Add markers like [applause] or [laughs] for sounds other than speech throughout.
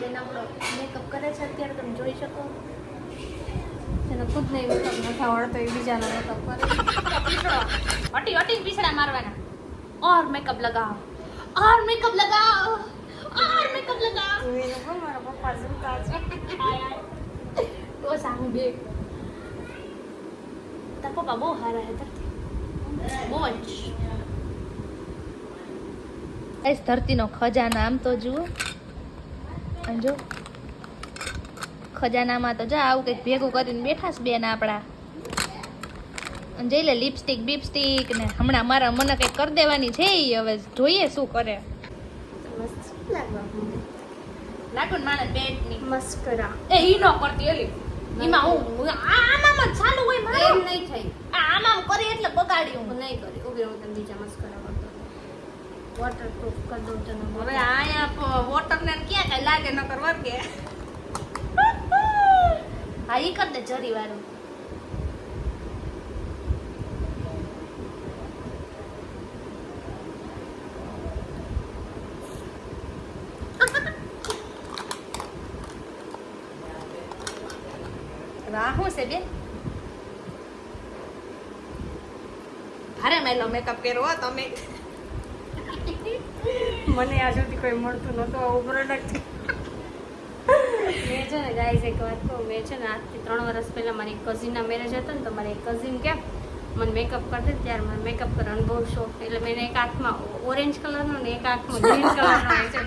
બેન આપણો મેકઅપ કરે છે અત્યારે તમે જોઈ શકો. જેને ખુદ નહીં મેકઅપ નથી આવડતો એ બીજાનો મેકઅપ કરે અટી અટી પીછડા મારવાના. ઓર મેકઅપ લગાવો. ઓર મેકઅપ લગાવો. ઓર મેકઅપ લગાવો. એને પણ મારા પપ્પા છે ઓ સામુ બે. તાર પપ્પા બહુ સારા હે ધરતી. બહુ જ. ધરતીનો ખજાના આમ તો જુઓ. અને જો ખજાનામાં તો જા આવું કંઈક ભેગું કરીને બેઠા છે બેન આપણા. અને જઈ લે લિપસ્ટિક બિપસ્ટિક ને. હમણાં મારા મને કંઈક કરી દેવાની છે એ હવે જોઈએ શું કરે. લાગુ ને માણસ બેટની મસ્કરા એ ઈ નો કરતી એલી એમાં હું હું- આમાં જ ચાલુ હોય એમ નહીં થાય. આમાં કરી એટલે બગાડી હું નહીં કરી. ઊભી બીજા મસ્કરા કરતો વોટરપ્રૂફ કરી દઉં તને હવે અહીંયા વોટર ને ક્યાં કઈ લાગે ન કરવા કે. [laughs] હા ઈ કર દે જરી વાળું. [laughs] વાહ શું છે બેન? ભારે મેલો મેકઅપ કર્યો હો તમે. મને આ સુધી કોઈ મળતું નહોતું આવું પ્રોડક્ટ મેં છે ને ગાઈઝ એક વાત કહું મેં છે ને આજથી ત્રણ વર્ષ પહેલાં મારી કઝિનના મેરેજ હતા ને તો મારી કઝિન કે મને મેકઅપ કરતી ત્યારે મને મેકઅપ કરવાનો બહુ શોખ એટલે મેં એક હાથમાં ઓરેન્જ કલરનો ને એક હાથમાં ગ્રીન કલરનો છે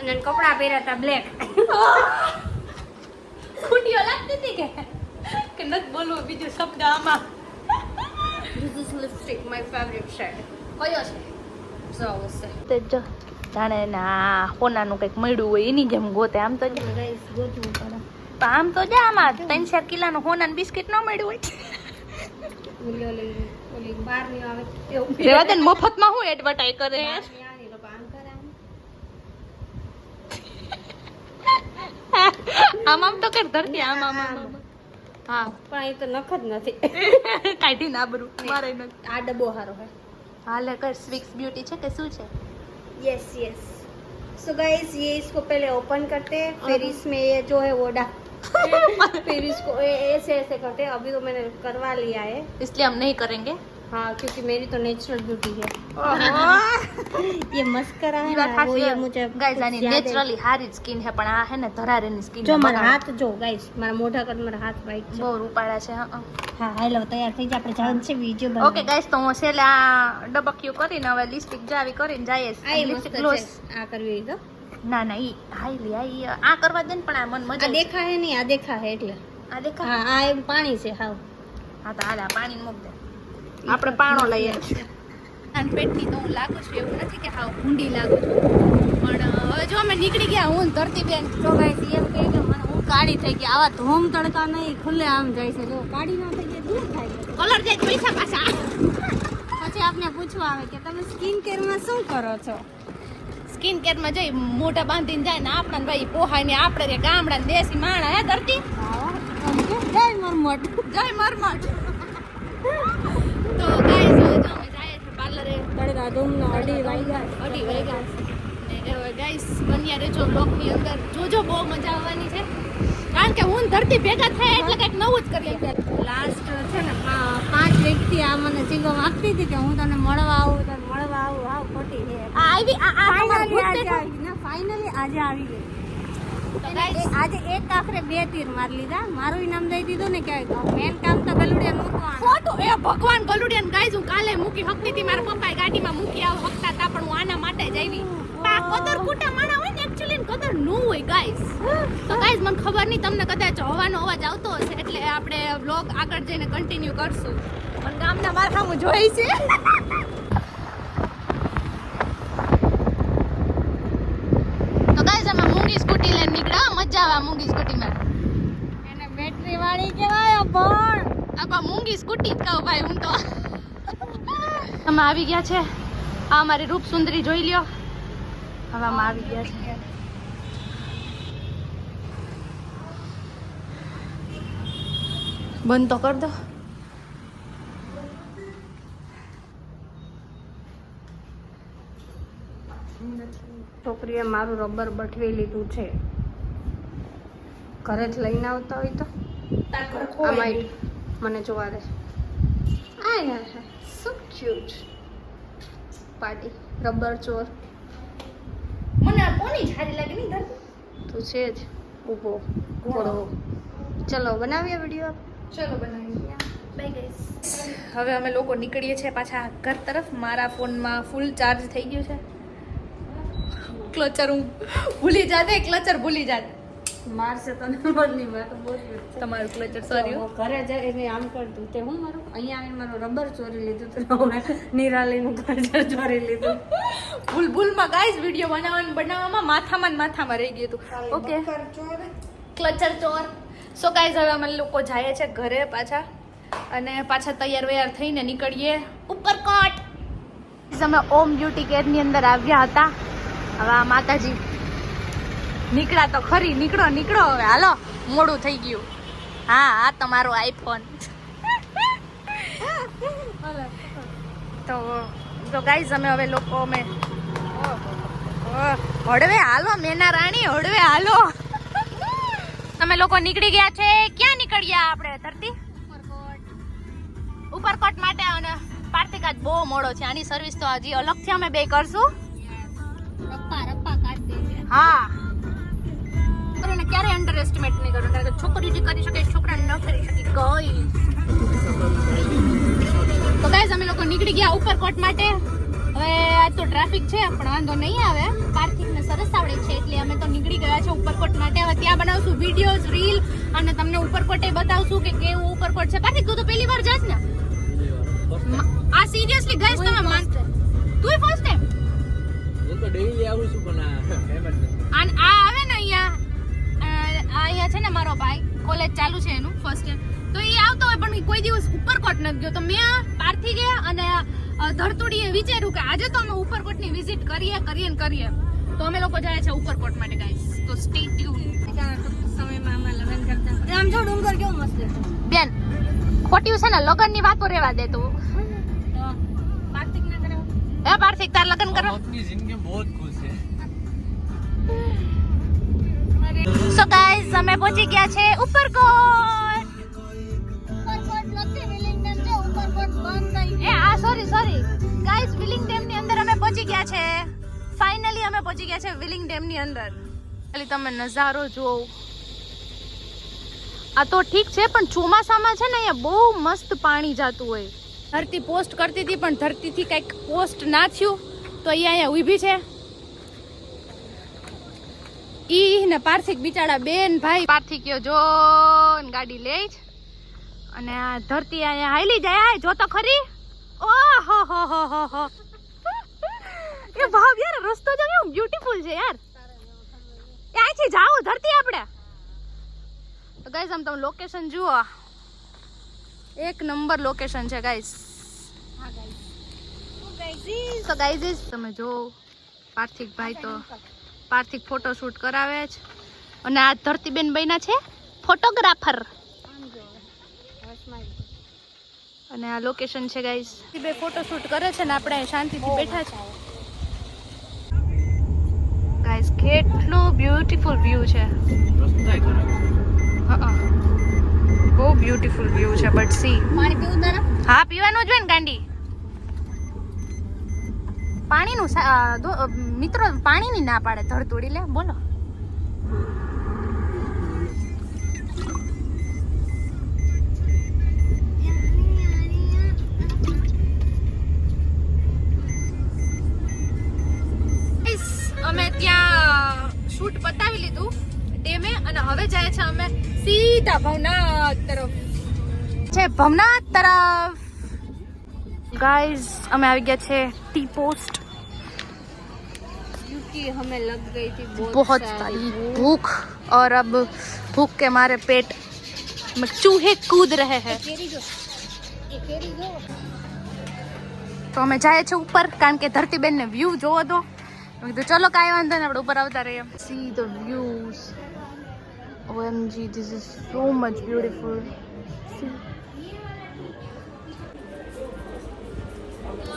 અને કપડાં પહેર્યા હતા બ્લેક ખૂટીઓ લાગતી હતી કે? કે નથી બોલવું બીજો શબ્દ આમાં. This is lipstick my favourite shade કયો છે? તે જો. જાણે ના હોનાનું કંઈક મળ્યું હોય એની જેમ ગોતે. આમ તો ગોતવું પડે. આમ તો જા આમાં ત્રણ ચાર કિલ્લાનું હોનાનું બિસ્કિટ ન મળ્યું હોય. મફતમાં હું એડવર્ટાઈઝ કરે આમ આમ. તો કર ધરતી આમ આમ. હા. પણ એ તો નખ જ નથી. કાઢી ના બરું. મારે નથી આ ડબ્બો સારો હે. हाल अगर स्विक्स ब्यूटी छे के શું છે यस यस सो गाइस ये इसको पहले ओपन करते हैं फिर इसमें ये जो है वो डाल फिर इसको ऐसे ऐसे करते अभी तो मैंने करवा लिया है इसलिए हम नहीं करेंगे हाँ क्योंकि मेरी तो नेचुरल ब्यूटी है ये मस्करा है ना, वो ये मुझे ગાઈસ આની कुछ याद है। નેચરલી હારી સ્કિન છે પણ આ હે ને ધરારેની સ્કિન જો મારા હાથ જો ગાઈસ મારા મોઢા કર મારા હાથ વાઈટ છે બહુ રૂપાળા છે હા હા હાલો તૈયાર થઈ જાય આપણે જવાનું છે વિડિયો ઓકે ગાઈસ તો હું છેલ્લે આ ડબક્યું કરીને હવે લિપસ્ટિક જાવી કરીને જઈએ આ એ મસ્ત લિપસ્ટિક છે ગ્લોસ આ કરવી હોય તો ના ના ઈ હાઈલી આ ઈ આ કરવા દે ને પણ આ મન મજા આ આવી. દેખા હે નહીં આ દેખા હે એટલે આ દેખા હા આ એમ પાણી છે હાવ હા તો હાલ આ પાણી મૂક દે આપણે પાણો લઈએ. પેટની તો હું લાગુ છું એવું નથી કે હા ઊંડી લાગુ છું. પણ હવે જો અમે નીકળી ગયા હું ધરતી બેન તો ગાઈસ એમ કહે કે મને હું કાળી થઈ ગઈ આવા ધોમ તડકા નહીં ખુલ્લે આમ જાય છે. જો કાળી ના થઈ જાય દૂર થાય કલર જાય પૈસા પાછા. પછી આપને પૂછવા આવે કે તમે સ્કિન કેરમાં શું કરો છો? સ્કિન કેરમાં જઈ મોઢા બાંધીને જાય ને આપણા ભાઈ પોહાય ને આપણે જે ગામડા દેશી માણા હે ધરતી. જય મરમટ. જય મરમટ [laughs] તો ગાઈસ હવે જો અમે જાય છે પાર્લરે તડકા ધૂમના અઢી વાગ્યા અઢી વાગ્યા ને હવે ગાઈસ બન્યા રહેજો બ્લોગની અંદર. જોજો બહુ મજા આવવાની છે. કારણ કે હું ધરતી ભેગા થાય એટલે કંઈક નવું જ કરીએ. લાસ્ટ છે ને પાંચ વ્યક્તિ આ મને ચીંગો માગતી હતી કે હું તને મળવા આવું તને મળવા આવું આવ ખોટી છે. આ આવી આ ફાઇનલી આજે આવી ગઈ. આજે એક આખરે બે તીર મારી લીધા. મારું ઇનામ દઈ દીધું ને કે મેન કામ તો ગલુડિયા મૂકવાનું. ખોટું એ ભગવાન ગલુડિયા ગાઈઝ હું કાલે મૂકી હકતી હતી મારા પપ્પાએ ગાડીમાં મૂકી આવ હકતા હતા પણ હું આના માટે જ આવી. કદર કુટા માણા હોય ને એકચ્યુઅલી કદર નો હોય ગાઈઝ તો ગાઈઝ મને ખબર નહીં તમને કદાચ હવાનો અવાજ આવતો હશે એટલે આપણે બ્લોગ આગળ જઈને કન્ટિન્યુ કરશું. પણ ગામના માથામાં જોઈ છે તો ગાઈઝ અમે મૂંગી સ્કૂટી લઈને આ મૂંગી સ્કૂટીમાં. એને બેટરી વાળી કહેવાય પણ. આપા મૂંગી સ્કૂટી જ કહું ભાઈ હું તો. અમે આવી ગયા છે. આ અમારી રૂપ સુંદરી જોઈ લ્યો. હવે અમે આવી ગયા છે. બંધ તો કર દો. છોકરીએ મારું રબર બઠવી લીધું છે. ઘરેથી લઈને આવતા હોય તો? આ માઇટ મને જોવા દે. આય hi so cute party rubber ચોર. મને આ કોની સારી લાગે નહીં ધરતી તું છે જ. ઊભો ઘોડો ચલો બનાવીએ વીડિયો ચલો બનાવીએ. બાય ગાઈસ હવે અમે લોકો નીકળીએ છીએ પાછા ઘર તરફ. મારા ફોનમાં ફૂલ ચાર્જ થઈ ગયું છે. ક્લચર હું ભૂલી જાતે ક્લચર ભૂલી જાતે. મારશે તને બદલી મારે બહુ તમારું ક્લચર સોરી ઘરે જાય એને આમ કરતું તે. હું મારું? અહીંયા આવીને મારું રબર ચોરી લીધું તો નિરાલીનું ક્લચર ચોરી લીધું. ભૂલ ભૂલમાં ગાઈસ વીડિયો બનાવવાનું બનાવવામાં માથામાં ને માથામાં રહી ગયું હતું ઓકે ક્લચર ચોર. સો ગાઈસ હવે અમે લોકો જાય છે ઘરે પાછા અને પાછા તૈયાર વૈયાર થઈને નીકળીએ ઉપર કોટ અમે ઓમ બ્યુટી કેરની અંદર આવ્યા હતા. હવે માતાજી નીકળ્યા તો ખરી. નીકળો નીકળો હવે. હાલો મોડું થઈ ગયું. હા આ તમારો આઈફોન તો તો ગાઈઝ અમે હવે લોકો અમે હળવે હાલો મેના રાણી હળવે હાલો. તમે લોકો નીકળી ગયા છે? ક્યાં નીકળ્યા આપણે ધરતી? ઉપરકોટ માટે અને પાર્થિક આજ બહુ મોડો છે. આની સર્વિસ તો હજી અલગથી અમે બે કરશું. રપ્પા રપ્પા કાઢ દે હા. છોકરીને ક્યારે અંડર એસ્ટિમેટ નહીં કરવું કારણ કે છોકરી જે કરી શકે છોકરા ન કરી શકે. કઈ તો ગાઈઝ અમે લોકો નીકળી ગયા ઉપરકોટ માટે. હવે આજ તો ટ્રાફિક છે પણ વાંધો નહીં આવે. પાર્કિંગને સરસ આવડે છે એટલે અમે તો નીકળી ગયા છે ઉપરકોટ માટે. હવે ત્યાં બનાવશું વિડીયોઝ રીલ અને તમને ઉપરકોટે બતાવશું કે કેવું ઉપરકોટ છે. કાર્તિક તું તો પહેલી વાર જાસ ને? આ સિરિયસલી ગાઈઝ તમે માન તું ફર્સ્ટ ટાઈમ હું તો ડેઈલી આવું છું પણ છે ને મારો ભાઈ કોલેજ ચાલુ છે એનું ફર્સ્ટ યર તો એ આવતો હોય પણ કોઈ દિવસ ઉપરકોટ નથી ગયો. તો મેં પારથી ગયા અને ધરતુડીએ વિચાર્યું કે આજે તો અમે ઉપરકોટની વિઝિટ કરીએ કરીએ ને કરીએ. તો અમે લોકો જાય છે ઉપરકોટ માટે ગાઈસ તો સ્ટે ટ્યુન સમયમાં અમે લગ્ન કરતા આમ મસ્ત બેન ખોટી છે ને લગ્ન વાતો રેવા દે તું. હે પાર્થિક તાર લગ્ન કરવા જિંદગી બહુ ખુશ છે. સો ગાઈઝ અમે પહોંચી ગયા છે ઉપરકોટ. ઉપરકોટ નથી વિલિંગડન છે ઉપરકોટ બંધ થઈ એ, આ સોરી સોરી ગાઈઝ વિલિંગ ડેમની અંદર અમે પહોંચી ગયા છે. ફાઇનલી અમે પહોંચી ગયા છે વિલિંગ ડેમની અંદર. ખાલી તમે નજારો જુઓ. આ તો ઠીક છે, પણ ચોમાસામાં છે ને અહીંયા બહુ મસ્ત પાણી જાતું હોય. ધરતી પોસ્ટ કરતી હતી, પણ ધરતીથી કંઈક પોસ્ટ ના થયું. તો અહીંયા અહીંયા ઊભી છે. ઈ ને પાર્થિક બિચારા બેન ભાઈ. પાર્થિકયો જો ગાડી લે જ. અને આ ધરતી અહીંયા હાલી જાય જો તો ખરી. ઓહો હો હો હો હો. એ ભાવ યાર રસ્તો જો કેવો બ્યુટીફુલ છે યાર. એ અહીંથી જાઓ ધરતી આપણે. તો ગાઈઝ આમ તમે લોકેશન જુઓ. એક નંબર લોકેશન છે ગાઈઝ તો ગાઈઝ તમે જો પાર્થિક ભાઈ તો પાર્થિક ફોટો શૂટ કરાવે છે. અને આ ધરતીબેન બન્યા છે ફોટોગ્રાફર અને આ લોકેશન છે ગાઈસ બે ફોટો શૂટ કરે છે ને આપણે શાંતિથી બેઠા છે. ગાઈસ કેટલું બ્યુટીફુલ વ્યૂ છે. બહુ બ્યુટીફુલ વ્યૂ છે બટ સી પાણી પીવું હા પીવાનું જ હોય ને ગાંડી. પાણીનું મિત્રો પાણીની ના પાડે ધરતોડી લે બોલો. અમે ત્યાં શૂટ પતાવી લીધું ડેમે અને હવે જાય છે અમે સીધા ભવનાથ તરફ. છે ભવનાથ તરફ. ગાઈઝ અમે આવી ગયા છે ટી પોસ્ટ क्योंकि हमें लग गई थी बहुत, बहुत सारी भूख और अब भूख के मारे पेट में चूहे कूद रहे हैं केरी जो ये केरी जो તો અમે જાય છે ઉપર કારણ કે ધરતીબેન ને વ્યૂ જોવો તો મેં કીધું ચલો કાંઈ વાંધો નહીં આપણે ઉપર આવતા રહીએ see the views OMG this is so much beautiful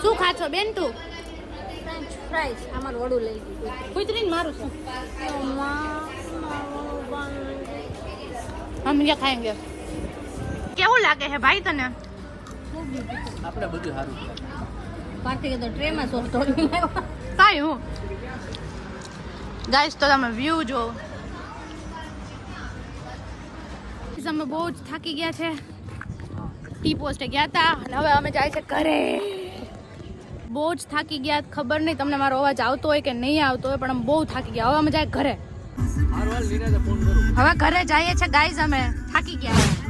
શું ખાચો બેન તું ફ્રેન્ચ ફ્રાઈસ મારું શું કેવું લાગે છે ભાઈ તને આપણે બધું સારું તો ટ્રેનમાં સોસ તોડી હું ગાઈસ તો તમે વ્યૂ જો અમે બહુ જ થાકી ગયા છે ટી પોસ્ટે ગયા હતા અને હવે અમે જાય છે ઘરે બહુ જ થાકી ગયા ખબર નહીં તમને મારો અવાજ આવતો હોય કે નહીં આવતો હોય પણ અમે બહુ થાકી ગયા. હવે અમે જાય ઘરે. હવે ઘરે જઈએ છે ગાઈઝ અમે. થાકી ગયા.